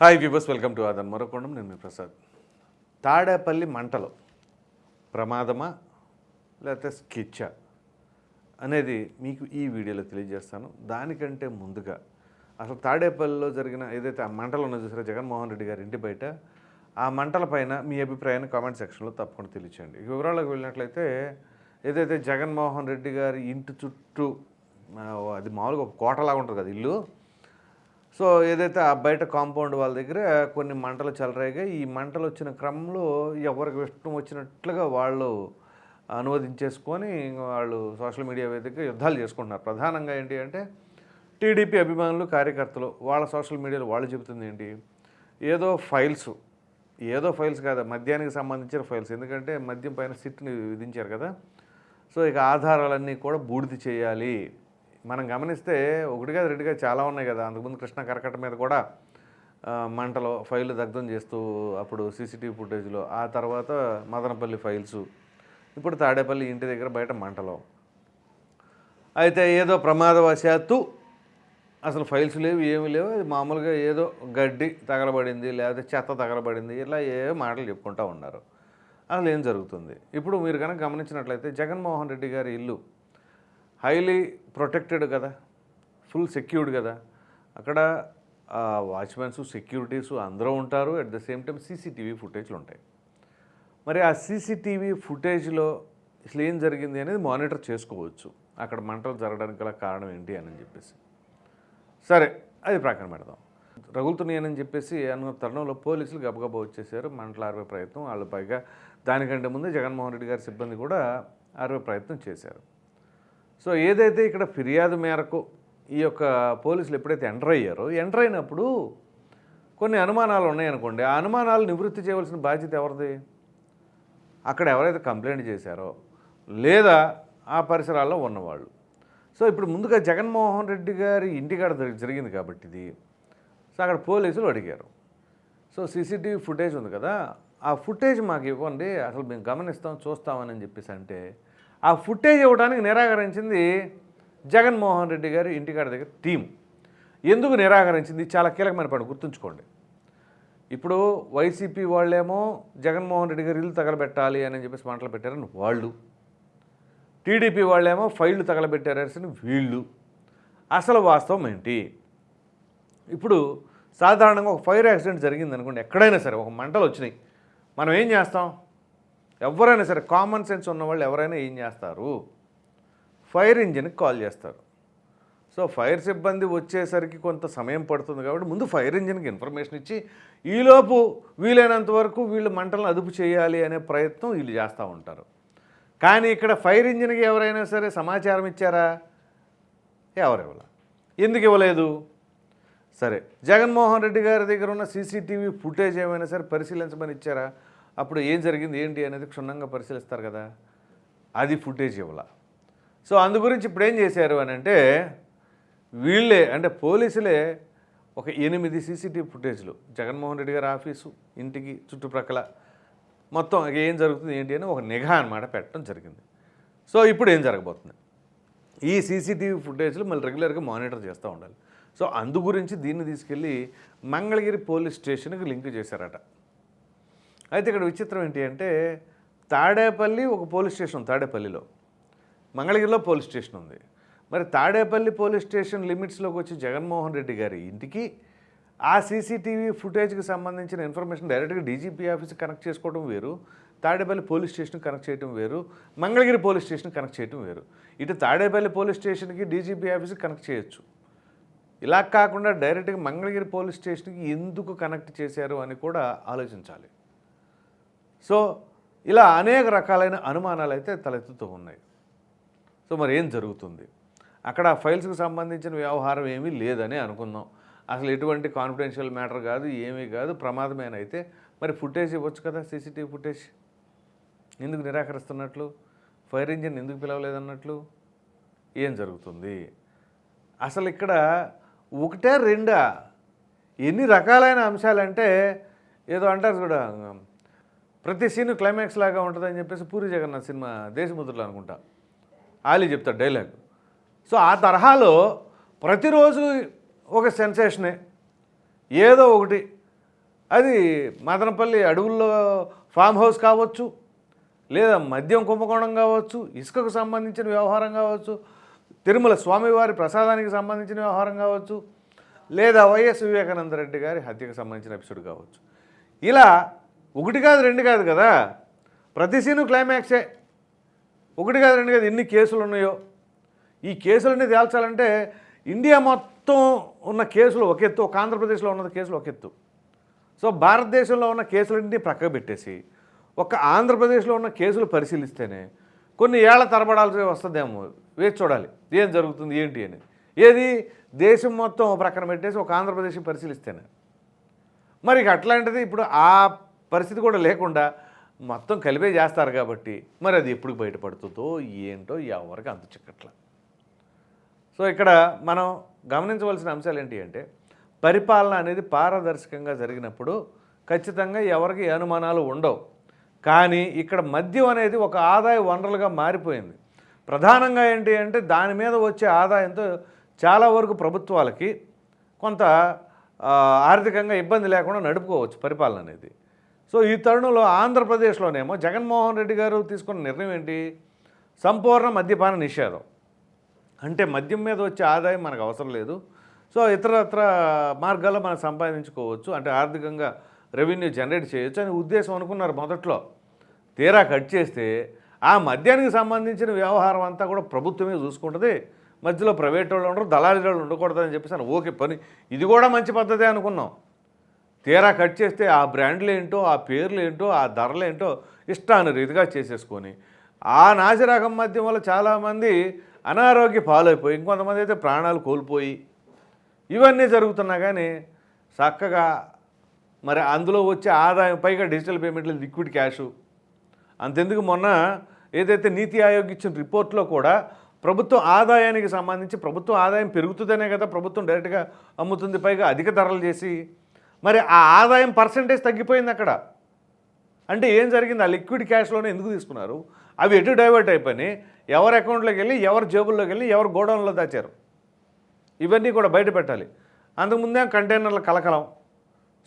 Hi viewers welcome to ఆదన్ మరొకొండం నేను మీ ప్రసాద్ తాడేపల్లి మంటలు ప్రమాదమా లేకపోతే స్కిచ్చా అనేది మీకు ఈ వీడియోలో తెలియజేస్తాను దానికంటే ముందుగా అసలు తాడేపల్లిలో జరిగిన ఏదైతే ఆ మంటలు ఉన్నదో చూసారో జగన్మోహన్ రెడ్డి గారి ఇంటి బయట ఆ మంటల పైన మీ అభిప్రాయాన్ని కామెంట్ సెక్షన్లో తప్పకుండా తెలియచేయండి ఇక వివరాలకు వెళ్ళినట్లయితే ఏదైతే జగన్మోహన్ రెడ్డి గారి ఇంటి చుట్టూ అది మామూలుగా ఒక కోటలాగా ఉంటుంది కదా ఇల్లు. సో ఏదైతే ఆ బయట కాంపౌండ్ వాళ్ళ దగ్గర కొన్ని మంటలు చెలరేగా ఈ మంటలు వచ్చిన క్రమంలో ఎవరికి ఇష్టం వచ్చినట్లుగా వాళ్ళు అనువదించేసుకొని వాళ్ళు సోషల్ మీడియా వేదికగా యుద్ధాలు చేసుకుంటున్నారు. ప్రధానంగా ఏంటి అంటే టీడీపీ అభిమానులు కార్యకర్తలు వాళ్ళ సోషల్ మీడియాలో వాళ్ళు చెబుతుంది ఏంటి? ఏదో ఫైల్స్ ఏదో ఫైల్స్ కాదు మద్యానికి సంబంధించిన ఫైల్స్. ఎందుకంటే మద్యం పైన సిట్ని విధించారు కదా. సో ఇక ఆధారాలన్నీ కూడా బూడిది చేయాలి. మనం గమనిస్తే ఒకటిగా రెండుగా చాలా ఉన్నాయి కదా. అంతకుముందు కృష్ణ కరకట్ట మీద కూడా మంటలో ఫైల్ దగ్ధం చేస్తూ అప్పుడు సీసీటీవీ ఫుటేజ్లో ఆ తర్వాత మదనపల్లి ఫైల్స్ ఇప్పుడు తాడేపల్లి ఇంటి దగ్గర బయట మంటలో. అయితే ఏదో ప్రమాదవశాత్తు అసలు ఫైల్స్ లేవు ఏమీ లేవు. అది మామూలుగా ఏదో గడ్డి తగలబడింది లేకపోతే చెత్త తగలబడింది ఇలా ఏ మాటలు చెప్పుకుంటూ ఉన్నారు. అసలు ఏం జరుగుతుంది? ఇప్పుడు మీరు కనుక గమనించినట్లయితే జగన్మోహన్ రెడ్డి గారి ఇల్లు హైలీ ప్రొటెక్టెడ్ కదా ఫుల్ సెక్యూర్డ్ కదా. అక్కడ వాచ్మెన్స్ సెక్యూరిటీస్ అందరూ ఉంటారు. At the same time CCTV ఫుటేజ్లు ఉంటాయి. మరి ఆ సీసీటీవీ ఫుటేజ్లో అసలు ఏం జరిగింది అనేది మానిటర్ చేసుకోవచ్చు. అక్కడ మంటలు జరగడానికి గల కారణం ఏంటి అని చెప్పేసి. సరే అది ప్రక్కన పెడదాం. రగులుతున్నాయని చెప్పేసి అన్న తరుణంలో పోలీసులు గబగబా వచ్చేసారు. మంటలు ఆర్వే ప్రయత్నం వాళ్ళు పైగా దానికంటే ముందు జగన్మోహన్ రెడ్డి గారి సిబ్బంది కూడా ఆర్వే ప్రయత్నం చేశారు. సో ఏదైతే ఇక్కడ ఫిర్యాదు మేరకు ఈ యొక్క పోలీసులు ఎప్పుడైతే ఎంటర్ అయ్యారో ఎంటర్ అయినప్పుడు కొన్ని అనుమానాలు ఉన్నాయనుకోండి. ఆ అనుమానాలు నివృత్తి చేయవలసిన బాధ్యత ఎవరిది? అక్కడ ఎవరైతే కంప్లైంట్ చేశారో లేదా ఆ పరిసరాల్లో ఉన్నవాళ్ళు. సో ఇప్పుడు ముందుగా జగన్మోహన్ రెడ్డి గారి ఇంటికాడ జరిగింది కాబట్టి ఇది. సో అక్కడ పోలీసులు అడిగారు. సో సీసీటీవీ ఫుటేజ్ ఉంది కదా ఆ ఫుటేజ్ మాకు ఇవ్వండి. అసలు మేము గమనిస్తాం చూస్తామని చెప్పేసి అంటే ఆ ఫుటేజ్ ఇవ్వడానికి నిరాకరించింది జగన్మోహన్ రెడ్డి గారి ఇంటికాడ దగ్గర టీం. ఎందుకు నిరాకరించింది? చాలా కీలకమైన పని గుర్తుంచుకోండి. ఇప్పుడు వైసీపీ వాళ్ళేమో జగన్మోహన్ రెడ్డి గారు ఇల్లు తగలబెట్టాలి అని చెప్పేసి మాటలు పెట్టారని వాళ్ళు. టీడీపీ వాళ్ళేమో ఫైళ్ళు తగలబెట్టారని వీళ్ళు. అసలు వాస్తవం ఏంటి? ఇప్పుడు సాధారణంగా ఒక ఫైర్ యాక్సిడెంట్ జరిగింది అనుకోండి ఎక్కడైనా సరే ఒక మంటలు వచ్చినాయి. మనం ఏం చేస్తాం? ఎవరైనా సరే కామన్ సెన్స్ ఉన్నవాళ్ళు ఎవరైనా ఏం చేస్తారు? ఫైర్ ఇంజిన్కి కాల్ చేస్తారు. సో ఫైర్ సిబ్బంది వచ్చేసరికి కొంత సమయం పడుతుంది కాబట్టి ముందు ఫైర్ ఇంజిన్కి ఇన్ఫర్మేషన్ ఇచ్చి ఈలోపు వీలైనంత వరకు వీళ్ళు మంటలను అదుపు చేయాలి అనే ప్రయత్నం వీళ్ళు చేస్తూ ఉంటారు. కానీ ఇక్కడ ఫైర్ ఇంజిన్కి ఎవరైనా సరే సమాచారం ఇచ్చారా? ఎవరు ఇవ్వలే? ఎందుకు ఇవ్వలేదు? సరే జగన్మోహన్ రెడ్డి గారి దగ్గర ఉన్న సీసీటీవీ ఫుటేజ్ ఏమైనా సరే పరిశీలించమని ఇచ్చారా? అప్పుడు ఏం జరిగింది? ఏంటి అనేది క్షుణ్ణంగా పరిశీలిస్తారు కదా. అది ఫుటేజ్ ఇవ్వాల. సో అందు గురించి ఇప్పుడు ఏం చేశారు అని అంటే వీళ్ళే అంటే పోలీసులే ఒక ఎనిమిది సీసీటీవీ ఫుటేజ్లు. జగన్మోహన్ రెడ్డి గారి ఆఫీసు ఇంటికి చుట్టుప్రక్కల మొత్తం ఏం జరుగుతుంది ఏంటి అని ఒక నిఘా అనమాట పెట్టడం జరిగింది. సో ఇప్పుడు ఏం జరగబోతుంది? ఈ సీసీటీవీ ఫుటేజ్లు మళ్ళీ రెగ్యులర్గా మానిటర్ చేస్తూ ఉండాలి. సో అందు గురించి దీన్ని తీసుకెళ్ళి మంగళగిరి పోలీస్ స్టేషన్కి లింక్ చేశారట. అయితే ఇక్కడ విచిత్రం ఏంటి అంటే తాడేపల్లి ఒక పోలీస్ స్టేషన్ తాడేపల్లిలో. మంగళగిరిలో పోలీస్ స్టేషన్ ఉంది. మరి తాడేపల్లి పోలీస్ స్టేషన్ లిమిట్స్లోకి వచ్చి జగన్మోహన్ రెడ్డి గారి ఇంటికి ఆ సీసీటీవీ ఫుటేజ్కి సంబంధించిన ఇన్ఫర్మేషన్ డైరెక్ట్గా డీజీపీ ఆఫీస్కి కనెక్ట్ చేసుకోవడం వేరు తాడేపల్లి పోలీస్ స్టేషన్ కనెక్ట్ చేయడం వేరు మంగళగిరి పోలీస్ స్టేషన్ కనెక్ట్ చేయడం వేరు. ఇటు తాడేపల్లి పోలీస్ స్టేషన్కి డీజీపీ ఆఫీస్కి కనెక్ట్ చేయొచ్చు. ఇలా కాకుండా డైరెక్ట్గా మంగళగిరి పోలీస్ స్టేషన్కి ఎందుకు కనెక్ట్ చేశారు అని కూడా ఆలోచించాలి. సో ఇలా అనేక రకాలైన అనుమానాలు అయితే తలెత్తుతూ ఉన్నాయి. సో మరి ఏం జరుగుతుంది? అక్కడ ఫైల్స్కి సంబంధించిన వ్యవహారం ఏమీ లేదని అనుకుందాం. అసలు ఎటువంటి కాన్ఫిడెన్షియల్ మ్యాటర్ కాదు ఏమీ కాదు ప్రమాదమేనైతే మరి ఫుటేజ్ ఇవ్వచ్చు కదా సీసీటీవీ ఫుటేజ్? ఎందుకు నిరాకరిస్తున్నట్లు? ఫైర్ ఇంజిన్ ఎందుకు పిలవలేదన్నట్లు? ఏం జరుగుతుంది? అసలు ఇక్కడ ఒకటే రెండా? ఎన్ని రకాలైన అంశాలంటే ఏదో అంటారు కూడా ప్రతి సీన్ క్లైమాక్స్ లాగా ఉంటుందని చెప్పేసి పూరి జగన్నాథ్ సినిమా దేశముద్రలు అనుకుంటా. ఆలీ చెప్తాడు డైలాగ్. సో ఆ తరహాలో ప్రతిరోజు ఒక సెన్సేషనే. ఏదో ఒకటి. అది మదనపల్లి అడవుల్లో ఫామ్ హౌస్ కావచ్చు లేదా మద్యం కుంభకోణం కావచ్చు ఇసుకకు సంబంధించిన వ్యవహారం కావచ్చు తిరుమల స్వామివారి ప్రసాదానికి సంబంధించిన వ్యవహారం కావచ్చు లేదా వైఎస్ వివేకానంద రెడ్డి గారి హత్యకు సంబంధించిన ఎపిసోడ్ కావచ్చు. ఇలా ఒకటి కాదు రెండు కాదు కదా? ప్రతి సీను క్లైమాక్సే. ఒకటి కాదు రెండు కాదు ఎన్ని కేసులు ఉన్నాయో. ఈ కేసులన్నీ తేల్చాలంటే ఇండియా మొత్తం ఉన్న కేసులు ఒక ఎత్తు ఒక ఆంధ్రప్రదేశ్లో ఉన్న కేసులు ఒక ఎత్తు. సో భారతదేశంలో ఉన్న కేసులన్నీ ప్రక్కకు పెట్టేసి ఒక ఆంధ్రప్రదేశ్లో ఉన్న కేసులు పరిశీలిస్తేనే కొన్ని ఏళ్ళ తరబడాల్సి వస్తుందేమో. వేచి చూడాలి ఏం జరుగుతుంది ఏంటి అని. ఏది? దేశం మొత్తం ప్రక్కన పెట్టేసి ఒక ఆంధ్రప్రదేశ్ పరిశీలిస్తేనే. మరి ఇక అట్లాంటిది ఇప్పుడు ఆ పరిస్థితి కూడా లేకుండా మొత్తం కలిపే చేస్తారు కాబట్టి మరి అది ఎప్పుడు బయటపడుతుందో ఏంటో ఎవరికి అంత చిక్కట్ల. సో ఇక్కడ మనం గమనించవలసిన అంశాలు ఏంటి అంటే పరిపాలన అనేది పారదర్శకంగా జరిగినప్పుడు ఖచ్చితంగా ఎవరికి అనుమానాలు ఉండవు. కానీ ఇక్కడ మద్యం అనేది ఒక ఆదాయ వనరులుగా మారిపోయింది. ప్రధానంగా ఏంటి అంటే దాని మీద వచ్చే ఆదాయంతో చాలా వరకు ప్రభుత్వాలకి కొంత ఆర్థికంగా ఇబ్బంది లేకుండా నడుపుకోవచ్చు పరిపాలన అనేది. సో ఈ తరుణంలో ఆంధ్రప్రదేశ్లోనేమో జగన్మోహన్ రెడ్డి గారు తీసుకున్న నిర్ణయం ఏంటి? సంపూర్ణ మద్యపాన నిషేధం. అంటే మద్యం మీద వచ్చే ఆదాయం మనకు అవసరం లేదు. సో ఇతరత్ర మార్గాల్లో మనం సంపాదించుకోవచ్చు అంటే ఆర్థికంగా రెవెన్యూ జనరేట్ చేయొచ్చు అని ఉద్దేశం అనుకున్నారు మొదట్లో. తీరా కట్ చేస్తే ఆ మద్యానికి సంబంధించిన వ్యవహారం అంతా కూడా ప్రభుత్వమే చూసుకుంటుంది. మధ్యలో ప్రైవేట్ వాళ్ళు ఉండరు దళారీ వాళ్ళు ఉండకూడదని చెప్పేసి అని ఓకే పని. ఇది కూడా మంచి పద్ధతే అనుకున్నాం. తీరా కట్ చేస్తే ఆ బ్రాండ్లు ఏంటో ఆ పేర్లు ఏంటో ఆ ధరలు ఏంటో ఇష్టాన్ని రీతిగా చేసేసుకొని. ఆ నాసిరకం మద్యం వల్ల చాలామంది అనారోగ్య పాలైపోయి ఇంకొంతమంది అయితే ప్రాణాలు కోల్పోయి ఇవన్నీ జరుగుతున్నా కానీ చక్కగా మరి అందులో వచ్చే ఆదాయం పైగా డిజిటల్ పేమెంట్లు లిక్విడ్ క్యాషు. అంతెందుకు మొన్న ఏదైతే నీతి ఆయోగ్ ఇచ్చిన రిపోర్ట్లో కూడా ప్రభుత్వం ఆదాయానికి సంబంధించి ప్రభుత్వం ఆదాయం పెరుగుతుందనే కదా ప్రభుత్వం డైరెక్ట్గా అమ్ముతుంది పైగా అధిక ధరలు చేసి మరి ఆ ఆదాయం పర్సంటేజ్ తగ్గిపోయింది అక్కడ. అంటే ఏం జరిగింది? ఆ లిక్విడ్ క్యాష్లోనే ఎందుకు తీసుకున్నారు? అవి ఎటు డైవర్ట్ అయిపోయి ఎవరి అకౌంట్లోకి వెళ్ళి ఎవరి జేబుల్లోకి వెళ్ళి ఎవరి గోడౌన్లో దాచారు? ఇవన్నీ కూడా బయట పెట్టాలి. అంతకుముందే కంటైనర్ల కలకలం.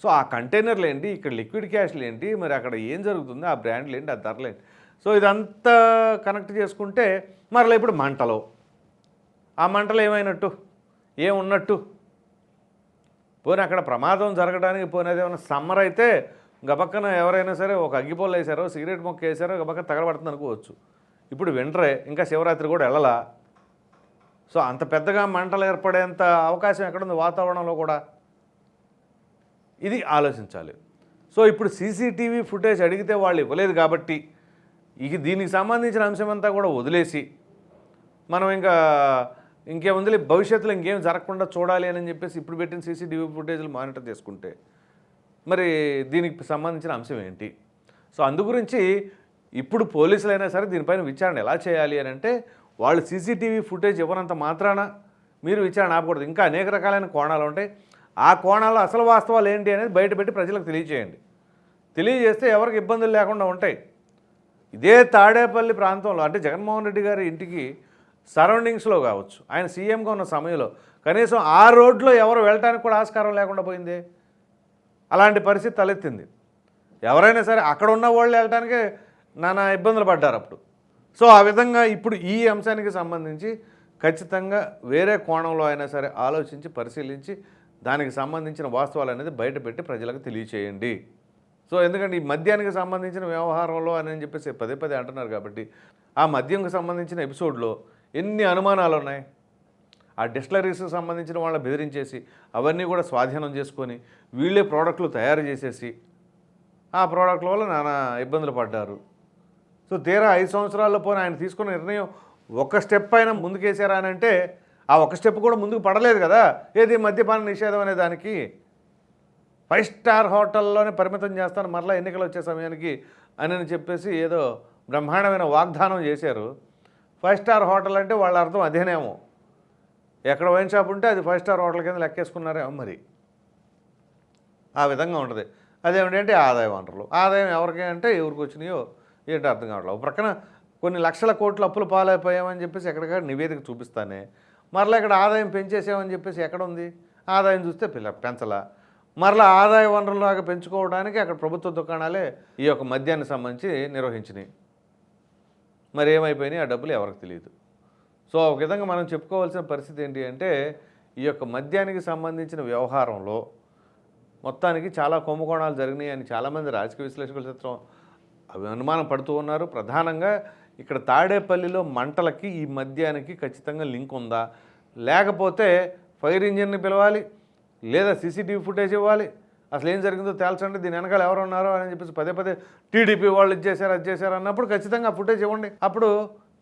సో ఆ కంటైనర్లు ఏంటి? ఇక్కడ లిక్విడ్ క్యాష్లు ఏంటి? మరి అక్కడ ఏం జరుగుతుంది? ఆ బ్రాండ్లు ఏంటి? ఆ ధరలు ఏంటి? సో ఇదంతా కనెక్ట్ చేసుకుంటే మరలా ఇప్పుడు మంటలు. ఆ మంటలు ఏమైనట్టు? ఏమున్నట్టు? పోనీ అక్కడ ప్రమాదం జరగడానికి పోయినది ఏమైనా సమ్మర్ అయితే గబక్కన ఎవరైనా సరే ఒక అగ్గిపోలు వేసారో సిగరెట్ మొక్క వేసారో గబక్క తగలబడుతుంది అనుకోవచ్చు. ఇప్పుడు వింటరే ఇంకా శివరాత్రి కూడా వెళ్ళలా? సో అంత పెద్దగా మంటలు ఏర్పడేంత అవకాశం ఎక్కడుంది వాతావరణంలో కూడా? ఇది ఆలోచించాలి. సో ఇప్పుడు సీసీటీవీ ఫుటేజ్ అడిగితే వాళ్ళు ఇవ్వలేదు కాబట్టి ఇక దీనికి సంబంధించిన అంశం అంతా కూడా వదిలేసి మనం ఇంకా ఇంకేముంది భవిష్యత్తులో ఇంకేం జరగకుండా చూడాలి అని చెప్పేసి ఇప్పుడు పెట్టిన సీసీటీవీ ఫుటేజ్లు మానిటర్ చేసుకుంటే మరి దీనికి సంబంధించిన అంశం ఏంటి? సో అందు గురించి ఇప్పుడు పోలీసులైనా సరే దీనిపైన విచారణ ఎలా చేయాలి అని అంటే వాళ్ళు సీసీటీవీ ఫుటేజ్ ఇవ్వనంత మాత్రాన మీరు విచారణ ఆపకూడదు. ఇంకా అనేక రకాలైన కోణాలు ఉంటాయి. ఆ కోణాల్లో అసలు వాస్తవాలు ఏంటి అనేది బయటపెట్టి ప్రజలకు తెలియజేయండి. తెలియజేస్తే ఎవరికి ఇబ్బందులు లేకుండా ఉంటాయి. ఇదే తాడేపల్లి ప్రాంతంలో అంటే జగన్మోహన్ రెడ్డి గారి ఇంటికి సరౌండింగ్స్లో కావచ్చు. ఆయన సీఎంగా ఉన్న సమయంలో. కనీసం ఆ రోడ్లో ఎవరు వెళ్ళటానికి కూడా ఆస్కారం లేకుండా పోయింది. అలాంటి పరిస్థితి తలెత్తింది. ఎవరైనా సరే అక్కడ ఉన్న వాళ్ళు వెళ్ళటానికే నానా ఇబ్బందులు పడ్డారు అప్పుడు. సో ఆ విధంగా ఇప్పుడు ఈ అంశానికి సంబంధించి ఖచ్చితంగా వేరే కోణంలో అయినా సరే ఆలోచించి పరిశీలించి దానికి సంబంధించిన వాస్తవాలు అనేది బయటపెట్టి ప్రజలకు తెలియచేయండి. సో ఎందుకంటే ఈ మద్యానికి సంబంధించిన వ్యవహారంలో అని చెప్పేసి పదే పదే అంటున్నారు కాబట్టి ఆ మద్యంకి సంబంధించిన ఎపిసోడ్లో ఎన్ని అనుమానాలు ఉన్నాయి? ఆ డిస్టలరీస్కి సంబంధించిన వాళ్ళని బెదిరించేసి అవన్నీ కూడా స్వాధీనం చేసుకొని వీళ్ళే ప్రోడక్ట్లు తయారు చేసేసి ఆ ప్రోడక్ట్ల వల్ల నానా ఇబ్బందులు పడ్డారు. సో తీరా ఐదు సంవత్సరాల్లో పోనీ ఆయన తీసుకున్న నిర్ణయం ఒక స్టెప్ అయినా ముందుకేసారా అని అంటే ఆ ఒక స్టెప్ కూడా ముందుకు పడలేదు కదా? ఏది మద్యపాన నిషేధం అనే దానికి? ఫైవ్ స్టార్ హోటల్లోనే పరిమితం చేస్తాను మరలా ఎన్నికలు వచ్చే సమయానికి అని చెప్పేసి ఏదో బ్రహ్మాండమైన వాగ్దానం చేశారు. ఫైవ్ స్టార్ హోటల్ అంటే వాళ్ళ అర్థం అదేనేమో. ఎక్కడ వైన్ షాప్ ఉంటే అది ఫైవ్ స్టార్ హోటల్ కింద లెక్కేసుకున్నారేమో మరి. ఆ విధంగా ఉంటుంది. అదేమిటంటే ఆదాయ వనరులు ఆదాయం ఎవరికి అంటే ఎవరికి వచ్చినాయో ఏంటో అర్థం కావట్లేదు. ఒక ప్రక్కన కొన్ని లక్షల కోట్లు అప్పులు పాలైపోయామని చెప్పేసి ఎక్కడికక్కడ నివేదిక చూపిస్తానే. మరలా ఇక్కడ ఆదాయం పెంచేసామని చెప్పేసి ఎక్కడ ఉంది? ఆదాయం చూస్తే పిల్ల పెంచలా. మరలా ఆదాయ వనరులాగా పెంచుకోవడానికి అక్కడ ప్రభుత్వ దుకాణాలే ఈ యొక్క మద్యానికి సంబంధించి నిర్వహించినాయి మరి ఏమైపోయినాయి ఆ డబ్బులు ఎవరికి తెలియదు. సో ఒక విధంగా మనం చెప్పుకోవాల్సిన పరిస్థితి ఏంటి అంటే ఈ యొక్క మద్యానికి సంబంధించిన వ్యవహారంలో మొత్తానికి చాలా కుంభకోణాలు జరిగినాయి అని చాలామంది రాజకీయ విశ్లేషకుల చిత్రం అవి అనుమానం పడుతూ ఉన్నారు. ప్రధానంగా ఇక్కడ తాడేపల్లిలో మంటలకి ఈ మద్యానికి ఖచ్చితంగా లింక్ ఉందా? లేకపోతే ఫైర్ ఇంజిన్ని పిలవాలి లేదా సీసీటీవీ ఫుటేజ్ ఇవ్వాలి అసలు ఏం జరిగిందో తేల్చండి దీని వెనకాల ఎవరు ఉన్నారో అని చెప్పేసి పదే పదే టీడీపీ వాళ్ళు ఇది చేశారు అది చేశారు అన్నప్పుడు ఖచ్చితంగా ఫుటేజ్ ఇవ్వండి. అప్పుడు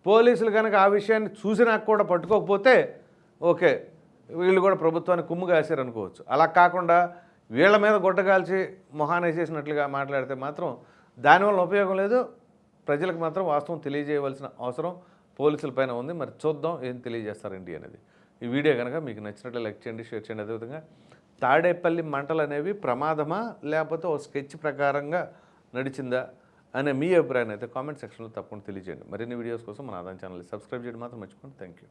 పోలీసులు కనుక ఆ విషయాన్ని చూసినా కూడా పట్టుకోకపోతే ఓకే వీళ్ళు కూడా ప్రభుత్వాన్ని కుమ్ము కాశారు అనుకోవచ్చు. అలా కాకుండా వీళ్ళ మీద గుడ్డగాల్చి మొహానేసేసినట్లుగా మాట్లాడితే మాత్రం దానివల్ల ఉపయోగం లేదు. ప్రజలకు మాత్రం వాస్తవం తెలియజేయవలసిన అవసరం పోలీసుల పైన ఉంది. మరి చూద్దాం ఏం తెలియజేస్తారండి అనేది. ఈ వీడియో కనుక మీకు నచ్చినట్లు లైక్ చేయండి షేర్ చేయండి. అదేవిధంగా తాడేపల్లి మంటలు అనేవి ప్రమాదమా? లేకపోతే ఓ స్కెచ్ ప్రకారంగా నడిచిందా? అనే మీ అభిప్రాయాన్ని అయితే కామెంట్ సెక్షన్లో తప్పకుండా తెలియజేయండి. మరిన్ని వీడియోస్ కోసం మన ఆదాయం ఛానల్ సబ్స్క్రైబ్ చేయడం మాత్రం మర్చిపోండి థ్యాంక్ యూ